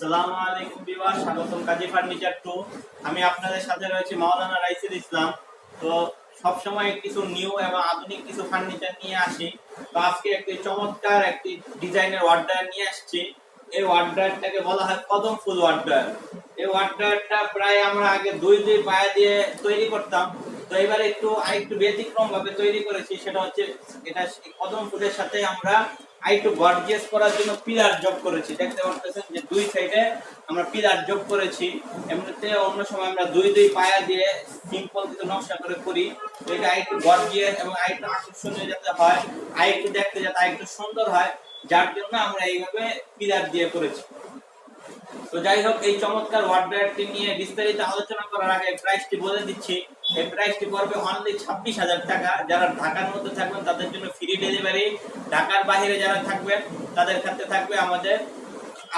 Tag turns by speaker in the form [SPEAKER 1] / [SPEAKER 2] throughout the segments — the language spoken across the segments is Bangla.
[SPEAKER 1] আসসালামু আলাইকুম বিওয়ার স্বাগতম কাজী ফার্নিচার টু। আমি আপনাদের সাথে রয়েছি মাওলানা রাইসুল ইসলাম। তো সবসময় কিছু নিউ এবং আধুনিক কিছু ফার্নিচার নিয়ে আসি। তো আজকে একটি চমৎকার একটি ডিজাইনের ওয়ার্ডার নিয়ে আসছি। এই ওয়ার্ডারটাকে বলা হয় কদম ফুল ওয়ার্ডার এই ওয়ার্ডারটা প্রায় আমরা আগে দুই দুই পায়া দিয়ে তৈরি করতাম। তো এবারে একটু, আরেকটু ব্যতিক্রম ভাবে তৈরি করেছি। সেটা হচ্ছে, এটা কদম ফুলের সাথে আমরা আরেকটু গর্জিয়াস করার জন্য পিলার যোগ করেছি। দেখতে পাচ্ছেন যে দুই সাইডে আমরা পিলার যোগ করেছি। এমনিতে অন্য সময় আমরা দুই দুই পায়া দিয়ে সিম্পল কিছু নকশা করে করি। এটা আরেকটু গর্জিয়াস এবং আরেকটু আকর্ষণীয় যাতে হয় আরেকটু দেখতে যাতে আরেকটু সুন্দর হয়, যার জন্য আমরা এইভাবে পিলার দিয়ে করেছি। তো যাই হোক, এই চমৎকার ওয়ার্ডারটি নিয়ে বিস্তারিত আলোচনা করার আগে প্রাইসটি বলে দিচ্ছি। এই প্রাইসটি পড়বে অনলি ছাব্বিশ হাজার টাকা। যারা ঢাকার মধ্যে থাকবেন, তাদের জন্য ফ্রি ডেলিভারি ঢাকার বাইরে যারা থাকবেন, তাদের ক্ষেত্রে থাকবে আমাদের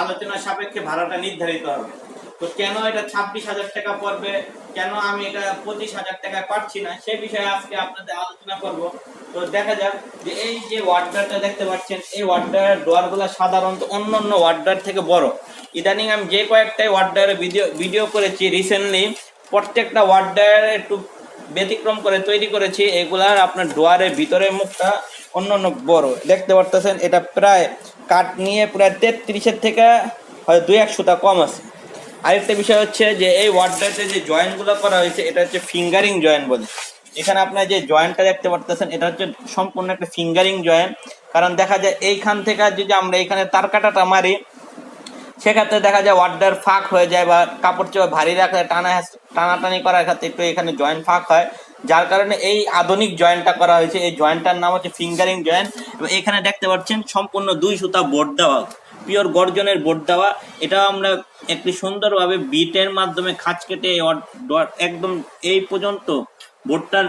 [SPEAKER 1] আলোচনা সাপেক্ষে ভাড়াটা নির্ধারিত হবে। তো কেন এটা ছাব্বিশ হাজার টাকা পড়বে? কেন আমি এটা পঁচিশ হাজার টাকা পাচ্ছি না? সে বিষয়ে আজকে আপনাদের আলোচনা করব। তো দেখা যাক যে এই যে ওয়ার্ডারটা দেখতে পাচ্ছেন, এই ওয়ার্ডার ডোয়ারগুলো সাধারণত অন্য অন্য ওয়ার্ডার থেকে বড়। ইদানিং আমি যে কয়েকটাই ওয়ার্ডারে ভিডিও ভিডিও করেছি রিসেন্টলি প্রত্যেকটা ওয়ার্ড ওয়ার্ডার একটু ব্যতিক্রম করে তৈরি করেছি, এগুলার আপনার ডোয়ারের ভিতরের মুখটা অন্য অন্য বড়। দেখতে পারতেছেন, এটা প্রায় কাঠ নিয়ে প্রায় তেত্রিশের থেকে হয়তো দুই এক সুতা কম আছে। আরেকটা বিষয় হচ্ছে যে, এই ওয়ার্ডারতে যে জয়েন্টগুলো করা হয়েছে, এটা হচ্ছে ফিঙ্গারিং জয়েন্ট বলে। এখানে আপনার যে জয়েন্টটা দেখতে পারতেছেন, এটা হচ্ছে সম্পূর্ণ একটা ফিঙ্গারিং জয়েন্ট কারণ দেখা যায় এইখান থেকে যদি আমরা এখানে তার কাটাটা মারি সেক্ষেত্রে দেখা যায় ওয়ার্ডার ফাঁক হয়ে যায় বা কাপড় চোপড় ভারী রাখলে টানা টানাটানি করার ক্ষেত্রে একটু এখানে জয়েন্ট ফাঁক হয়। যার কারণে এই আধুনিক জয়েন্টটা করা হয়েছে। এই জয়েন্টটার নাম হচ্ছে ফিঙ্গারিং জয়েন্ট এবং এখানে দেখতে পাচ্ছেন সম্পূর্ণ দুই সুতা বোর্ড দেওয়া। পিওর গর্জনের বোর্ড দেওয়া। এটাও আমরা একটি সুন্দরভাবে বিটের মাধ্যমে খাঁচ কেটে একদম এই পর্যন্ত বোর্ডটার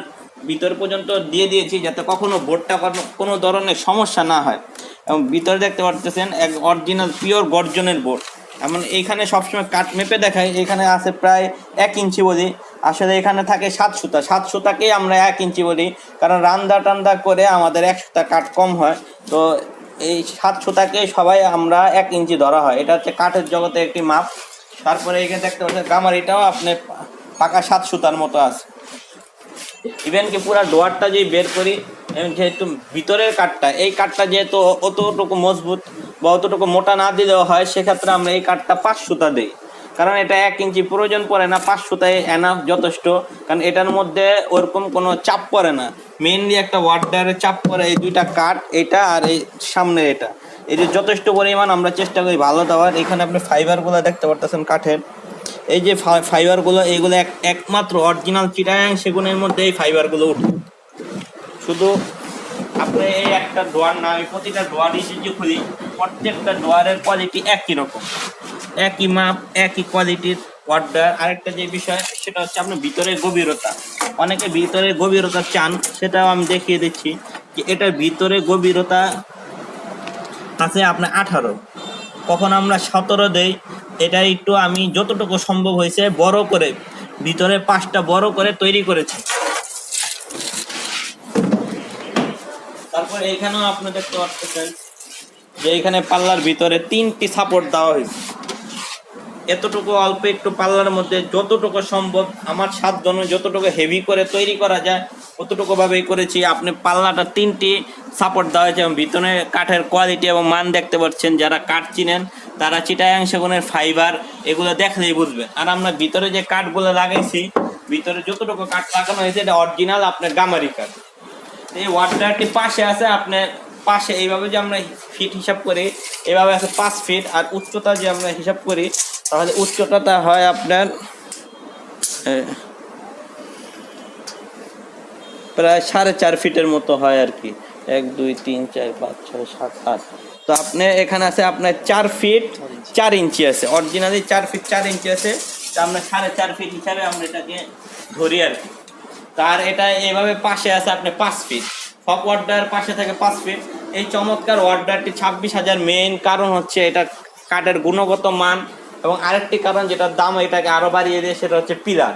[SPEAKER 1] ভিতর পর্যন্ত দিয়ে দিয়েছি যাতে কখনো বোর্ডটা কোনো ধরনের সমস্যা না হয়। এবং ভিতরে দেখতে পারতেছেন এক অরিজিনাল পিওর গর্জনের বোর্ড এমন এইখানে সবসময় কাঠ মেপে দেখায় এখানে আছে প্রায় এক ইঞ্চি বলি আসলে এখানে থাকে সাত সুতা। সাত সুতাকেই আমরা এক ইঞ্চি বলি কারণ রান্দা টান্দা করে আমাদের এক সুতা কাঠ কম হয়। তো এই সাত সুতাকে সবাই আমরা এক ইঞ্চি ধরা হয়। এটা হচ্ছে কাঠের জগতে একটি মাপ। তারপরে এখানে দেখতে পাচ্ছেন গামারিটাও আপনি পাকা সাত সুতার মতো আছে। ইভেন কি পুরো ডোয়ারটা যদি বের করি যেহেতু ভিতরের কাঠটা, এই কাঠটা যেহেতু অতটুকু মজবুত বা অতটুকু মোটা না দিলেও হয়, সেক্ষেত্রে আমরা এই কাঠটা পাঁচ সুতা দিই। কারণ এটা এক ইঞ্চি প্রয়োজন পড়ে না, পাঁচ সুতায় এনাফ যথেষ্ট। কারণ এটার মধ্যে ওরকম কোনো চাপ পড়ে না। মেনলি একটা ওয়ার্ডারে চাপ পড়ে এই দুইটা কাঠ, এটা আর এই সামনের এটা। এই যে যথেষ্ট পরিমাণ আমরা চেষ্টা করি ভালো দেওয়ার, এখানে আপনি ফাইবারগুলো দেখতে পারতেছেন কাঠের। এই যে ফাইবারগুলো এইগুলো এক, একমাত্র অরিজিনাল চিটাগাং সেগুনের মধ্যে এই ফাইবারগুলো উঠে। শুধু আপনি এই একটা ডোয়ার না, আমি প্রতিটা ডোয়ারই যদি খুলি প্রত্যেকটা ডোয়ারের কোয়ালিটি একই রকম। একই মাপ, একই কোয়ালিটির ওয়ার্ডার আরেকটা যে বিষয়, সেটা হচ্ছে আপনার ভিতরের গভীরতা। অনেকে ভিতরের গভীরতা চান, সেটাও আমি দেখিয়ে দিচ্ছি যে এটার ভিতরে গভীরতা আছে আপনার আঠারো। কখন আমরা সতেরো দেই, এটা একটু আমি যতটুকু সম্ভব হয়েছে বড় করে, ভিতরে পাঁচটা বড় করে তৈরি করেছি। তারপর এখানেও আপনি দেখতে পাচ্ছেন যে এখানে পাল্লার ভিতরে তিনটি সাপোর্ট দেওয়া হয়েছে। এতটুকু অল্প একটু পাল্লার মধ্যে যতটুকু সম্ভব, আমার সাধ্য যতটুকু হেভি করে তৈরি করা যায় অতটুকু ভাবেই করেছি। আপনি পাল্লাটা তিনটি সাপোর্ট দেওয়া হয়েছে এবং ভিতরে কাঠের কোয়ালিটি এবং মান দেখতে পাচ্ছেন, যারা কাঠ চিনেন, তারা চিটায়াং সেগুনের ফাইবার এগুলো দেখলেই বুঝবেন। আর আমরা ভিতরে যে কাঠগুলো লাগাইছি, ভিতরে যতটুকু কাঠ লাগানো হয়েছে, এটা অরিজিনাল আপনার গামারি কাঠ। এই ওয়ার্ডারটি পাশে আছে আপনার পাশে এইভাবে যে আমরা ফিট হিসাব করি, এভাবে আছে পাঁচ ফিট আর উচ্চতা যে আমরা হিসাব করি, তাহলে উচ্চতাটা হয় আপনার প্রায় সাড়ে চার ফিটের মতো হয় আর কি। এক, দুই, তিন, চার, পাঁচ, ছয়, সাত, আট। তো আপনি এখানে আছে আপনার চার ফিট চার ইঞ্চি আছে। অরিজিনালি চার ফিট চার ইঞ্চি আছে। তো আমরা সাড়ে চার ফিট হিসাবে আমরা এটাকে ধরি আর কি। তার এটা এইভাবে পাশে আছে আপনি পাঁচ ফিট সব ওয়ার্ডার পাশে থাকে পাঁচ ফিট এই চমৎকার ওয়ার্ডারটি ছাব্বিশ হাজার মেইন কারণ হচ্ছে এটা কাঠের গুণগত মান এবং আরেকটি কারণ যেটার দাম এটাকে আরও বাড়িয়ে দেয়, সেটা হচ্ছে পিলার।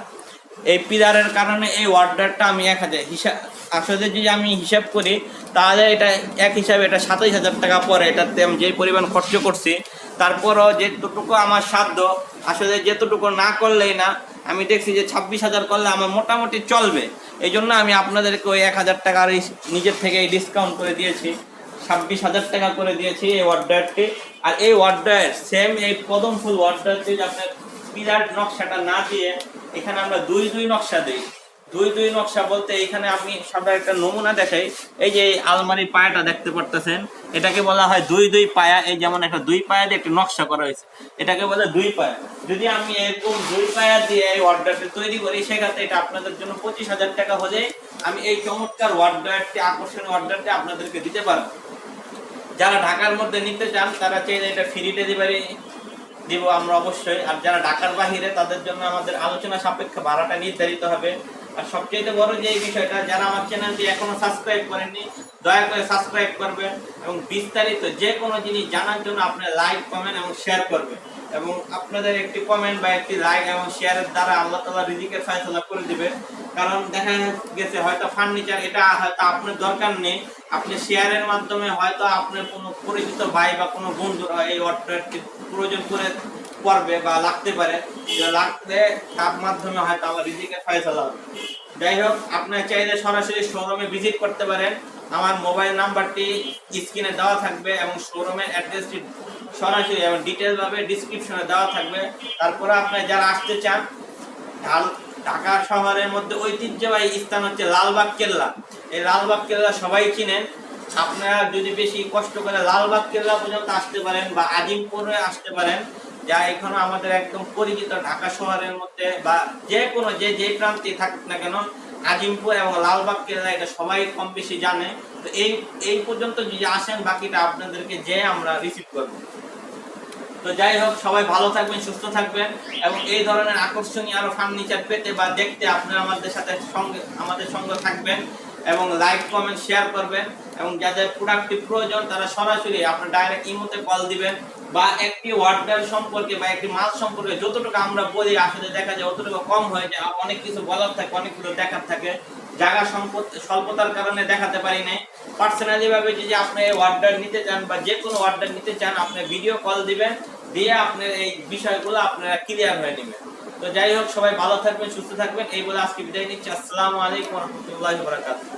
[SPEAKER 1] এই পিলারের কারণে এই ওয়ার্ডারটা আমি এক হাজার হিসাব আসলে যদি আমি হিসাব করি, তাহলে এটা এক হিসাবে এটা সাতাইশ হাজার টাকা পরে এটাতে আমি যে পরিমাণ খরচ করছি, তারপরও যেটুকু আমার সাধ্য, আসলে যেতটুকু না করলেই না আমি দেখছি যে ছাব্বিশ হাজার করলে আমার মোটামুটি চলবে। এই জন্য আমি আপনাদেরকে ওই এক হাজার টাকার নিজের থেকে ডিসকাউন্ট করে দিয়েছি। ছাব্বিশ হাজার টাকা করে দিয়েছি এই অর্ডারটি আর এই অর্ডার সেম এই কদম ফুল অর্ডারটি আপনার বিরাট নকশাটা না দিয়ে এখানে আমরা দুই দুই নকশা দিই। দুই দুই নকশা বলতে এখানে আমি সামনে একটা নমুনা দেখাই। এই যে এই আলমারির পায়াটা দেখতে পারতেছেন, এটাকে বলা হয় দুই দুই পায়া। এই যেমন একটা দুই পায়া দিয়ে একটা নকশা করা হয়েছে, এটাকে বলে দুই পায়া। যদি আমি এরকম দুই পায়া দিয়ে এই অর্ডারটি তৈরি করি, সেক্ষেত্রে এটা আপনাদের জন্য পঁচিশ হাজার টাকা হলে আমি এই চমৎকার অর্ডারটি আকর্ষণীয় অর্ডারটি আপনাদেরকে দিতে পারব। যারা ঢাকার মধ্যে নিতে চান, তারা চাইলে এটা ফ্রি ডেলিভারি দিব আমরা অবশ্যই। আর যারা ঢাকার বাহিরে, তাদের জন্য আমাদের আলোচনা সাপেক্ষে ভাড়াটা নির্ধারিত হবে। আর সবচেয়ে বড় যে এই বিষয়টা, যারা আমার চ্যানেলটি এখনও সাবস্ক্রাইব করেননি, দয়া করে সাবস্ক্রাইব করবেন এবং বিস্তারিত যে কোনো জিনিস জানার জন্য আপনি লাইক, কমেন্ট এবং শেয়ার করবেন। এবং আপনাদের একটি কমেন্ট বা একটি লাইক এবং শেয়ারের দ্বারা আল্লাহ তালা রিজিকের ফয়সলা করে দিবে। কারণ দেখা গেছে হয়তো ফার্নিচার এটা হয়তো আপনার দরকার নেই। আপনি শেয়ারের মাধ্যমে হয়তো আপনার কোনো পরিচিত ভাই বা কোনো বন্ধুরা এই অর্ডারটি প্রয়োজন করে পড়বে বা লাগতে পারে। যে লাগলে তার মাধ্যমে হয়তো আমার রিজিকের ফয়সলা হবে। যাই হোক আপনার চাইলে সরাসরি শোরুমে ভিজিট করতে পারেন। আমার মোবাইল নাম্বারটি স্ক্রিনে দেওয়া থাকবে এবং শোরুমের অ্যাড্রেসটি সরাসরি এবং ডিটেলস ভাবে ডিসক্রিপশনে দেওয়া থাকবে। তারপরে আপনি যারা আসতে চান, ঢাল- ঢাকা শহরের মধ্যে ঐতিহ্যবাহী স্থান হচ্ছে লালবাগ কেল্লা। এই লালবাগ কেল্লা সবাই চিনেন। আপনারা যদি বেশি কষ্ট করে লালবাগ কেল্লা পর্যন্ত আসতে পারেন বা আজিমপুরে আসতে পারেন যা এখনও আমাদের একদম পরিচিত ঢাকা শহরের মধ্যে বা যে কোনো যে যে প্রান্তে থাকুক না কেন, আজিমপুর এবং লালবাগ কেল্লা এটা সবাই কম বেশি জানে। তো এই এই পর্যন্ত যদি আসেন, বাকিটা আপনাদেরকে যে আমরা রিসিভ করব। তো যাই হোক, সবাই ভালো থাকবেন, সুস্থ থাকবেন এবং এই ধরনের আকর্ষণীয় আরও ফার্নিচার পেতে বা দেখতে আপনারা আমাদের সাথে সঙ্গে, আমাদের সঙ্গে থাকবেন এবং লাইক কমেন্ট শেয়ার করবেন। এবং যাদের প্রোডাক্টটি প্রয়োজন, তারা সরাসরি আপনার ডাইরেক্ট ইমোতে কল দিবেন বা একটি অর্ডার সম্পর্কে বা একটি মাল সম্পর্কে যতটুকু আমরা বলি, আসলে দেখা যায় অতটুকু কম হয়ে যায়। অনেক কিছু বলার থাকে অনেক কিছু দেখার থাকে। জায়গা সম্পদ, স্বল্পতার কারণে দেখাতে পারি নাই। পার্সোনালি ভাবে যদি আপনি অর্ডার নিতে চান বা যে কোনো অর্ডার নিতে চান, আপনি ভিডিও কল দিবেন, দিয়ে আপনার এই বিষয়গুলো আপনারা ক্লিয়ার হয়ে নেবেন। তো যাই হোক, সবাই ভালো থাকবেন, সুস্থ থাকবেন। এই বলে আজকে বিদায় নিচ্ছি। আসসালামু আলাইকুম রহমতুল্লাহ বরাকাতুহ।